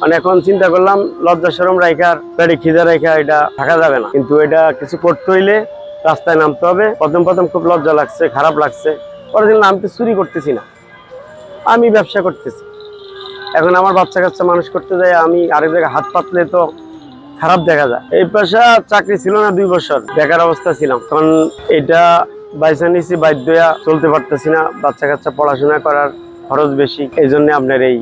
মানে এখন চিন্তা করলাম, লজ্জা সরম রাইখার পেটে খিদে রাইখা এটা থাকা যাবে না। কিন্তু এটা কিছু করতে হইলে রাস্তায় নামতে হবে। প্রথম প্রথম খুব লজ্জা লাগছে, খারাপ লাগছে। পরের দিন নামতে চুরি করতেছি না। আমি ব্যবসা করতেছি। এখন আমার বাচ্চা কাচ্চা মানুষ করতে যায়, আমি আরেক জায়গায় হাত পাতলে তো খারাপ দেখা যায়। এই পেশা চাকরি ছিল না দুই বছর, বেকার অবস্থা ছিলাম। কারণ এটা বাইসা নিছি বাধ্য চলতে পারতেছি না। বাচ্চা কাচ্চা পড়াশোনা করার খরচ বেশি। এই জন্য আপনার এই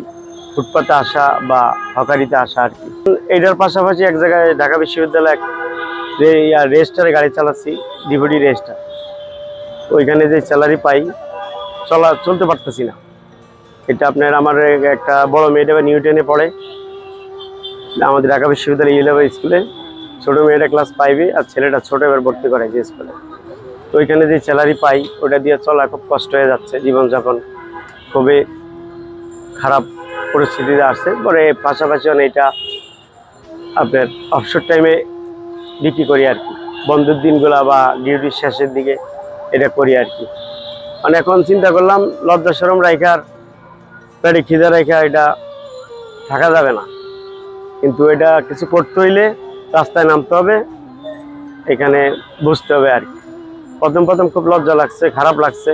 ফুটপাতে আসা বা হকারিতে আসা আর কি। এটার পাশাপাশি এক জায়গায় ঢাকা বিশ্ববিদ্যালয় যে রেজিস্টারে গাড়ি চালাচ্ছি, ডিভিডি রেজিস্টার। ওইখানে যে স্যালারি পাই, চলা, চলতে পারতেছি না। এটা আপনার আমার একটা বড় মেয়েটা নিউ টেনে পড়ে। আমাদের ঢাকা বিশ্ববিদ্যালয় ইলেভেন স্কুলে ছোটো মেয়েটা ক্লাস ফাইভে আর ছেলেটা ছোটো এবার ভর্তি করে যে স্কুলে। তো ওইখানে যে স্যালারি পাই ওটা দিয়ে চলা খুব কষ্ট হয়ে যাচ্ছে জীবনযাপন। খুবই খারাপ পরিস্থিতিতে আসছে। পরে পাশাপাশি এটা আপনার অবসর টাইমে বিক্রি করি আর কি। বন্ধুর দিনগুলা বা ডিউটির শেষের দিকে এটা করি আর কি। মানে এখন চিন্তা করলাম, লজ্জা সরম রাইখার, পেটে খিদে রাইখা এটা থাকা যাবে না। কিন্তু এটা কিছু করতে হইলে রাস্তায় নামতে হবে, এখানে বুঝতে হবে আর কি। প্রথম প্রথম খুব লজ্জা লাগছে, খারাপ লাগছে।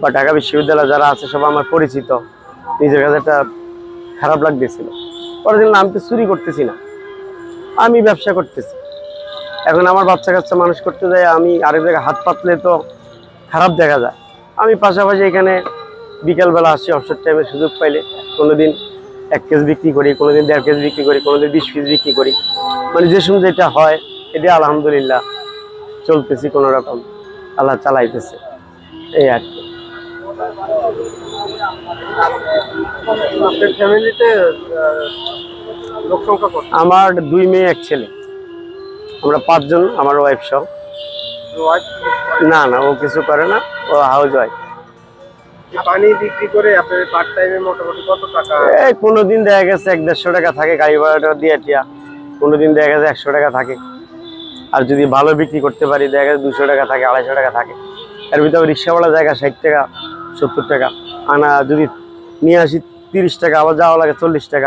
বা ঢাকা বিশ্ববিদ্যালয় যারা আছে সব আমার পরিচিত। নিজের কাছে একটা খারাপ লাগতেছিল। পরের দিন আমি তো চুরি করতেছি না। আমি ব্যবসা করতেছি। এখন আমার বাচ্চা কাচ্চা মানুষ করতে যায়, আমি আরেক জায়গায় হাত পাতলে তো খারাপ দেখা যায়। আমি পাশাপাশি এখানে বিকালবেলা আসি, অবসর টাইমে সুযোগ পাইলে কোনো দিন এক কেজি বিক্রি করি কোনো দিন দেড় কেজি বিক্রি করি কোনো দিন বিশ পিস বিক্রি করি। মানে যে সময় যেটা হয়, এটা আলহামদুলিল্লাহ চলতেছি কোনো রকম। আল্লাহ চালাইতেছে। এই আর কি। আপনার ফ্যামিলিতে লোক সংখ্যা কত? আমার দুই মেয়ে এক ছেলে। আমরা পাঁচজন আমার ওয়াইফ সহ। না না ও কিছু করে না ও হাউস ওয়াইফ পানি বিক্রি করে আপনার পার্ট টাইমে মোটামুটি কত টাকা? এই কোনোদিন দেখা গেছে এক দেড়শো টাকা থাকে গাড়ি ভাড়াটা দিয়ে টিয়া। কোনোদিন দেখা গেছে একশো টাকা থাকে। আর যদি ভালো বিক্রি করতে পারি দেখা গেছে দুশো টাকা থাকে আড়াইশো টাকা থাকে। এর ভিতরে রিক্সাওয়ালা জায়গা ষাট টাকা সত্তর টাকা। আনা যদি নিয়ে আসি তিরিশ টাকা আবার যাওয়া লাগে চল্লিশ টাকা।